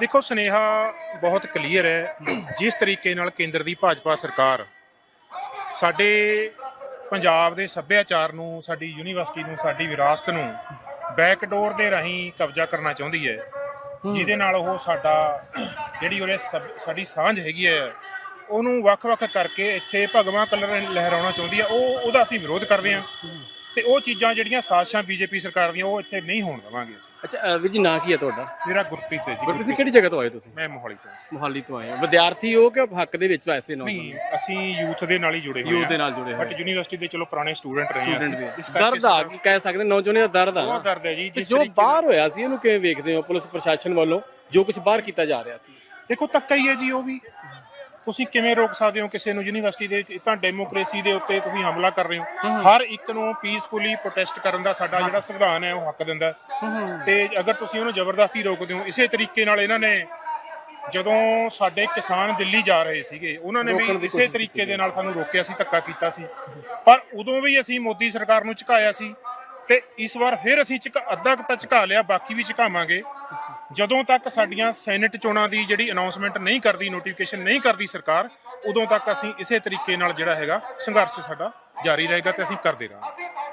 ਦੇਖੋ ਸੁਨੇਹਾ ਬਹੁਤ ਕਲੀਅਰ ਹੈ। ਜਿਸ ਤਰੀਕੇ ਨਾਲ ਕੇਂਦਰ ਦੀ ਭਾਜਪਾ ਸਰਕਾਰ ਸਾਡੇ ਪੰਜਾਬ ਦੇ ਸੱਭਿਆਚਾਰ ਨੂੰ ਸਾਡੀ ਯੂਨੀਵਰਸਿਟੀ ਨੂੰ ਸਾਡੀ ਵਿਰਾਸਤ ਨੂੰ ਬੈਕਡੋਰ ਦੇ ਰਾਹੀਂ ਕਬਜ਼ਾ ਕਰਨਾ ਚਾਹੁੰਦੀ ਹੈ। ਜਿਹਦੇ ਨਾਲ ਉਹ ਸਾਡਾ ਜਿਹੜੀ ਉਹਦੇ ਸੱਭ- ਸਾਡੀ ਸਾਂਝ ਹੈਗੀ ਹੈ ਉਹਨੂੰ ਵੱਖ-ਵੱਖ ਕਰਕੇ ਇੱਥੇ ਭਗਵਾ ਕਲਰ ਲਹਿਰਾਉਣਾ ਚਾਹੁੰਦੀ ਹੈ। ਉਹ ਉਹਦਾ ਅਸੀਂ ਵਿਰੋਧ ਕਰਦੇ ਹਾਂ। ਤੇ ਉਹ ਚੀਜ਼ਾਂ ਜਿਹੜੀਆਂ ਸਾਜ਼ਿਸ਼ਾਂ ਬੀਜੇਪੀ ਸਰਕਾਰ ਦੀਆਂ ਉਹ ਇੱਥੇ ਨਹੀਂ ਹੋਣ ਦੇਵਾਂਗੇ ਅਸੀਂ। ਅੱਛਾ ਵੀਰ ਜੀ ਨਾਂ ਕੀ ਹੈ ਤੁਹਾਡਾ? ਮੇਰਾ ਗੁਰਪ੍ਰੀਤ ਹੈ ਜੀ ਗੁਰਪ੍ਰੀਤ ਸਿੰਘ ਕਿਹੜੀ ਜਗ੍ਹਾ ਤੋਂ ਆਏ ਤੁਸੀਂ? ਮੈਂ ਮੋਹਾਲੀ ਤੋਂ ਜੀ। ਮੁਹਾਲੀ ਤੋਂ ਆਏ ਹੋ। ਵਿਦਿਆਰਥੀ ਹੋ ਕਿ ਹੱਕ ਦੇ ਵਿੱਚ ਵੈਸੇ ਨੌਜਵਾਨ? ਨਹੀਂ ਅਸੀਂ ਯੂਥ ਦੇ ਨਾਲ ਹੀ ਜੁੜੇ ਹੋਏ Youth ਦੇ ਨਾਲ ਜੁੜੇ ਹੋਏ ਬਟ ਯੂਨੀਵਰਸਿਟੀ ਦੇ ਚਲੋ ਪੁਰਾਣੇ ਸਟੂਡੈਂਟ ਰਹੇ ਹਾਂ ਅਸੀਂ। ਇਸ ਕਰਕੇ ਦਰਦ ਆ ਕੀ ਕਹਿ ਸਕਦੇ ਨੌਜਵਾਨੀ ਦਾ ਦਰਦ ਆ। ਬਹੁਤ। ਦਰਦ ਹੈ ਜੀ ਤੇ ਜਿਸ ਜੋ ਤਰੀਕੇ ਬਾਹਰ ਹੋਇਆ ਸੀ ਇਹਨੂੰ ਕਿਵੇਂ ਵੇਖਦੇ ਹੋ ਪੁਲਿਸ ਪ੍ਰਸ਼ਾਸਨ ਵੱਲੋਂ? ਜੋ ਕੁਝ ਬਾਹਰ ਕੀਤਾ ਜਾ ਰਿਹਾ ਸੀ। ਦੇਖੋ ਧੱਕਾ ਹੀ ਹੈ ਜੀ ਉਹ ਵੀ ਤੁਸੀਂ ਕਿਵੇਂ ਰੋਕ ਸਕਦੇ ਹੋ ਕਿਸੇ ਨੂੰ ਯੂਨੀਵਰਸਿਟੀ ਦੇ ਵਿੱਚ? ਇਹ ਤਾਂ ਡੈਮੋਕ੍ਰੇਸੀ ਦੇ ਉੱਤੇ ਤੁਸੀਂ ਹਮਲਾ ਕਰ ਰਹੇ ਹੋ। ਹਰ ਇੱਕ ਨੂੰ ਪੀਸਫੁਲੀ ਪ੍ਰੋਟੈਸਟ ਕਰਨ ਦਾ ਸਾਡਾ ਜਿਹੜਾ ਸੰਵਿਧਾਨ ਹੈ ਉਹ ਹੱਕ ਦਿੰਦਾ। ਤੇ ਅਗਰ ਤੁਸੀਂ ਉਹਨੂੰ ਜ਼ਬਰਦਸਤੀ ਰੋਕਦੇ ਹੋ ਇਸੇ ਤਰੀਕੇ ਨਾਲ ਇਹਨਾਂ ਨੇ ਜਦੋਂ ਸਾਡੇ ਕਿਸਾਨ ਦਿੱਲੀ ਜਾ ਰਹੇ ਸੀਗੇ ਉਹਨਾਂ ਨੇ ਵੀ ਇਸੇ ਤਰੀਕੇ ਦੇ ਨਾਲ ਸਾਨੂੰ ਰੋਕਿਆ ਸੀ ਧੱਕਾ ਕੀਤਾ ਸੀ। ਪਰ ਉਦੋਂ ਵੀ ਅਸੀਂ ਮੋਦੀ ਸਰਕਾਰ ਨੂੰ ਝੁਕਾਇਆ ਸੀ ਤੇ ਇਸ ਵਾਰ ਫਿਰ ਅਸੀਂ ਝੁਕਾ ਅੱਧਾ ਕੁ ਤਾਂ ਝੁਕਾ ਲਿਆ ਬਾਕੀ ਵੀ ਝੁਕਾਵਾਂਗੇ। ਜਦੋਂ ਤੱਕ ਸਾਡੀਆਂ ਸੈਨੇਟ ਚੋਣਾਂ ਦੀ ਜਿਹੜੀ ਅਨਾਉਂਸਮੈਂਟ ਨਹੀਂ ਕਰਦੀ ਨੋਟੀਫਿਕੇਸ਼ਨ ਨਹੀਂ ਕਰਦੀ ਸਰਕਾਰ, ਉਦੋਂ ਤੱਕ ਅਸੀਂ ਇਸੇ ਤਰੀਕੇ ਨਾਲ ਜਿਹੜਾ ਹੈਗਾ ਸੰਘਰਸ਼ ਸਾਡਾ ਜਾਰੀ ਰਹੇਗਾ ਤੇ ਅਸੀਂ ਕਰਦੇ ਰਹਾਂਗੇ।